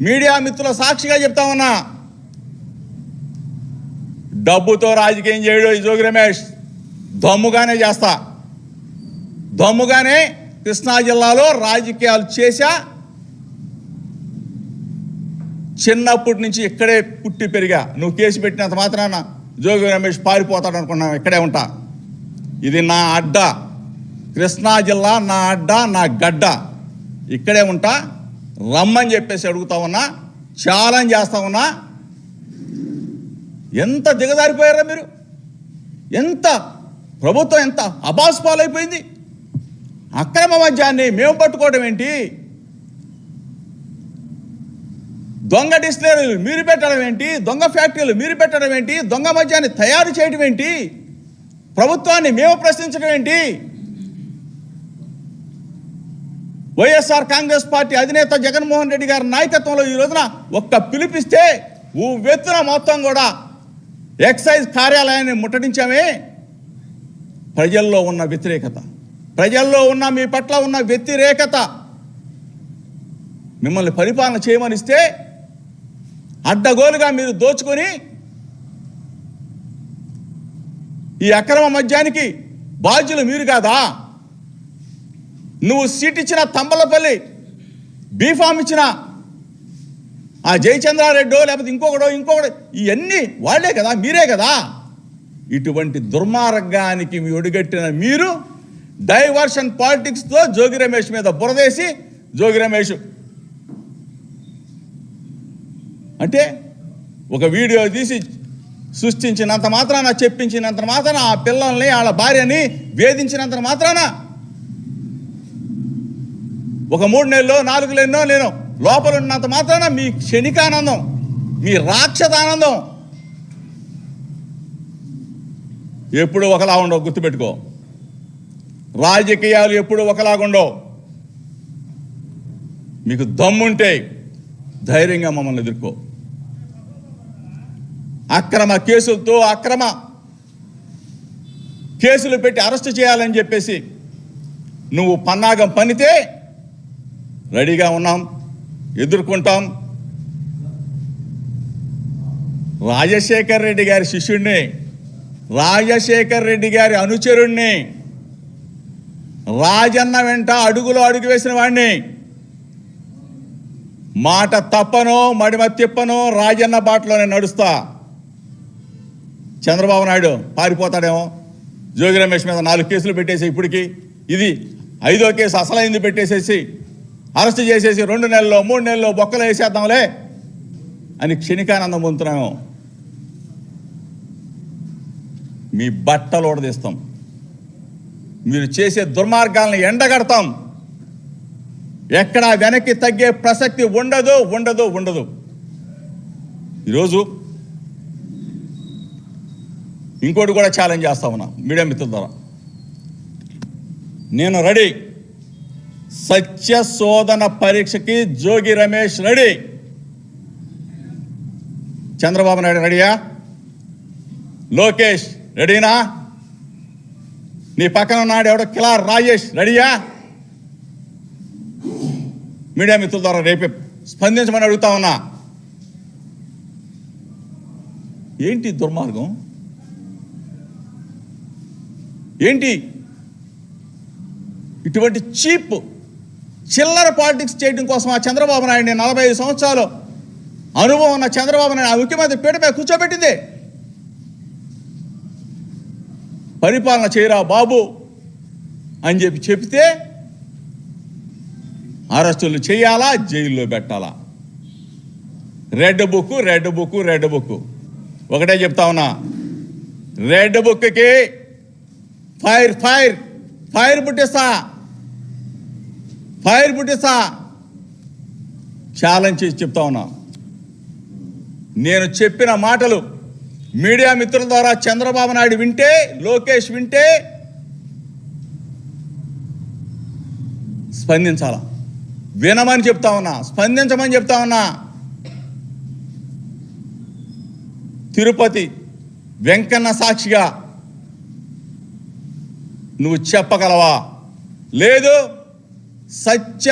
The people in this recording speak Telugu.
మీడియా మిత్రుల సాక్షిగా చెప్తా ఉన్నా. డబ్బుతో రాజకీయం చేయడు ఈ జోగి రమేష్. దమ్ముగానే చేస్తా. దమ్ముగానే కృష్ణా జిల్లాలో రాజకీయాలు చేశా. చిన్నప్పటి నుంచి ఇక్కడే పుట్టి పెరిగా. నువ్వు కేసు పెట్టినంత మాత్రాన జోగి రమేష్ పారిపోతాడు అనుకున్నావు ఇక్కడే ఉంటా. ఇది నా అడ్డ. కృష్ణా జిల్లా నా అడ్డ నా గడ్డ. ఇక్కడే ఉంటా. రమ్మని చెప్పేసి అడుగుతా ఉన్నా ఛాలెంజ్ చేస్తా ఉన్నా ఎంత దిగజారిపోయారా మీరు? ఎంత? ప్రభుత్వం ఎంత అబాస్ పాలైపోయింది అక్రమ మద్యాన్ని మేము పట్టుకోవడం ఏంటి? దొంగ డిస్టిలరీలు మీరు పెట్టడం ఏంటి? దొంగ ఫ్యాక్టరీలు మీరు పెట్టడం ఏంటి? దొంగ మద్యాన్ని తయారు చేయడం ఏంటి? ప్రభుత్వాన్ని మేము ప్రశ్నించడం ఏంటి? వైఎస్ఆర్ కాంగ్రెస్ పార్టీ అధినేత జగన్మోహన్ రెడ్డి గారి నాయకత్వంలో ఈ రోజున ఒక్క పిలిపిస్తే వెత్తున మొత్తం కూడా ఎక్సైజ్ కార్యాలయాన్ని ముట్టడించామే. ప్రజల్లో ఉన్న వ్యతిరేకత ప్రజల్లో ఉన్న మీ పట్ల ఉన్న వ్యతిరేకత మిమ్మల్ని పరిపాలన చేయమనిస్తే అడ్డగోలుగా మీరు దోచుకొని ఈ అక్రమ మద్యానికి బాధ్యులు మీరు కాదా? నువ్వు సీట్ ఇచ్చిన తంబలపల్లి బీఫామ్ ఇచ్చిన ఆ జయచంద్రారెడ్డో లేకపోతే ఇంకొకడో ఇంకొకడో ఇవన్నీ వాళ్ళే కదా మీరే కదా. ఇటువంటి దుర్మార్గానికి ఒడిగట్టిన మీరు డైవర్షన్ పాలిటిక్స్తో జోగి రమేష్ మీద బురదేసి జోగి రమేష్. అంటే ఒక వీడియో తీసి సృష్టించినంత మాత్రాన చెప్పించినంత మాత్రాన ఆ పిల్లల్ని వాళ్ళ భార్యని వేధించినంత మాత్రాన ఒక మూడు నెలలో నాలుగు నెలలో నేను లోపల ఉన్నంత మాత్రాన మీ క్షణికానందం మీ రాక్షసానందం. ఎప్పుడు ఒకలా ఉండవు గుర్తుపెట్టుకో. రాజకీయాలు ఎప్పుడు ఒకలాగుండవు మీకు దమ్ముంటే ధైర్యంగా మమ్మల్ని ఎదుర్కో. అక్రమ కేసులతో అక్రమ కేసులు పెట్టి అరెస్ట్ చేయాలని చెప్పేసి నువ్వు పన్నాగం పనితే రెడీగా ఉన్నాం ఎదుర్కొంటాం. రాజశేఖర్ రెడ్డి గారి శిష్యుడిని రాజశేఖర్ రెడ్డి గారి అనుచరుణ్ణి రాజన్న వెంట అడుగులో అడుగు వేసిన వాడిని మాట తప్పను మడిమ తిప్పను రాజన్న బాటలోనే నడుస్తా. చంద్రబాబు నాయుడు పారిపోతాడేమో. జోగి రమేష్ మీద నాలుగు కేసులు పెట్టేసి ఇప్పటికి. ఇది ఐదో కేసు అసలైంది పెట్టేసేసి. అరెస్ట్ చేసేసి రెండు నెలల్లో మూడు నెలల్లో బొక్కలు వేసేద్దాంలే అని క్షణికానందం పొందుతున్నాము మీ బట్టలు ఓడదీస్తాం మీరు చేసే దుర్మార్గాలను ఎండగడతాం. ఎక్కడా వెనక్కి తగ్గే ప్రసక్తి ఉండదు ఉండదు ఉండదు. ఈరోజు ఇంకోటి కూడా ఛాలెంజ్ చేస్తా ఉన్నా మీడియా మిత్రుల ద్వారా. నేను రెడీ. సత్య శోధన పరీక్షకి జోగి రమేష్ రెడీ. చంద్రబాబు నాయుడు రెడీయా? లోకేష్ రెడీనా? నీ పక్కన ఉన్నాడు ఎవడో కిలా రాజేష్ రెడీయా? మీడియా మిత్రుల ద్వారా రేపే స్పందించమని అడుగుతా ఉన్నా. ఏంటి దుర్మార్గం? ఏంటి? ఇటువంటి చీప్ చిల్లర పాలిటిక్స్ చేయడం కోసం ఆ చంద్రబాబు నాయుడిని నలభై ఐదు సంవత్సరాలు అనుభవం ఉన్న చంద్రబాబు నాయుడు ఆ ముఖ్యమంత్రి పీటపై కూర్చోబెట్టింది. పరిపాలన చేయరా బాబు అని చెప్పి చెప్తే అరెస్టులు చేయాలా జైల్లో పెట్టాలా? Red book red book red book. ఒకటే చెప్తా ఉన్నా. రెడ్ బుక్కి ఫైర్ ఫైర్ ఫైర్ పుట్టిస్తా. ఫైర్ పుట్టిస్తా ఛాలెంజ్ చేసి చెప్తా ఉన్నా. నేను చెప్పిన మాటలు మీడియా మిత్రుల ద్వారా చంద్రబాబు నాయుడు వింటే లోకేష్ వింటే స్పందించాలా? వినమని చెప్తా ఉన్నా. స్పందించమని చెప్తా ఉన్నా. తిరుపతి వెంకన్న సాక్షిగా నువ్వు చెప్పగలవా? లేదు. సత్య